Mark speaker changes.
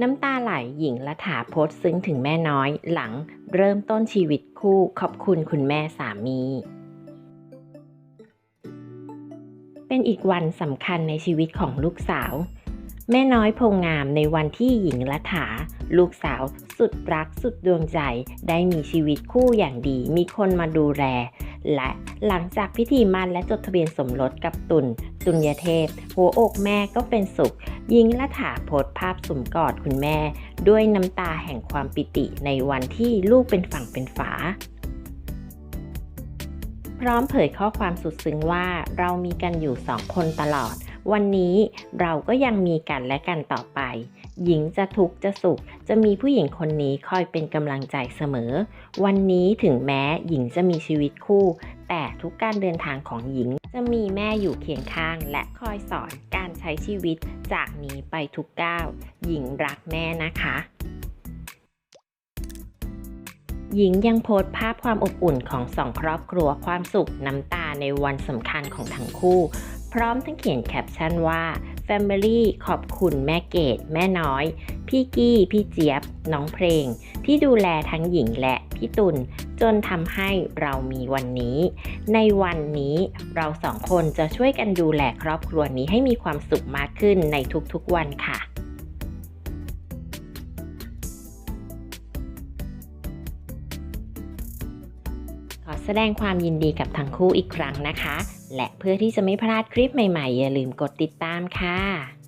Speaker 1: น้ำตาไหลหญิงละถาโพสซึ้งถึงแม่น้อยหลังเริ่มต้นชีวิตคู่ขอบคุณคุณแม่สามี เป็นอีกวันสำคัญในชีวิตของลูกสาว แม่น้อยโพงงามในวันที่หญิงละถา ลูกสาวสุดรักสุดดวงใจ ได้มีชีวิตคู่อย่างดีมีคนมาดูแล และหลังจากพิธีมั่นและจดทะเบียนสมรสกับตุลตุลยเทพ หัวอกแม่ก็เป็นสุข ยิงละถาโพสภาพสุมกอดคุณแม่ ด้วยน้ำตาแห่งความปิติในวันที่ลูกเป็นฝั่งเป็นฝาพร้อมเผยข้อความสุดซึ้งว่าเรามีกันอยู่สองคนตลอด วันนี้เราก็ยังมีกันและกันต่อไป หญิงจะทุกข์จะสุข จะมีผู้หญิงคนนี้คอยเป็นกำลังใจเสมอ วันนี้ถึงแม้หญิงจะมีชีวิตคู่ แต่ทุกการเดินทางของหญิงจะมีแม่อยู่เคียงข้างและคอยสอนการใช้ชีวิตจากนี้ไปทุกก้าวหญิงรักแม่นะคะหญิงยังโพสต์ภาพความอบอุ่นของสองครอบครัวความสุขน้ำตาในวันสำคัญของทั้งคู่ พร้อมทั้งเขียนแคปชั่นว่า Family ขอบคุณแม่เกดแม่น้อย พี่กี้พี่เจี๊ยบ น้องเพลง ที่ดูแลทั้งหญิงและพี่ตุลจนทำให้เรามีวันนี้ ในวันนี้เราสองคนจะช่วยกันดูแลครอบครัวนี้ให้มีความสุขมากขึ้นในทุกๆวันค่ะ อแสดงความยินดีกับทั้งคู่อีกครั้งนะคะ และเพื่อที่จะไม่พลาดคลิปใหม่ๆ อย่าลืมกดติดตามค่ะ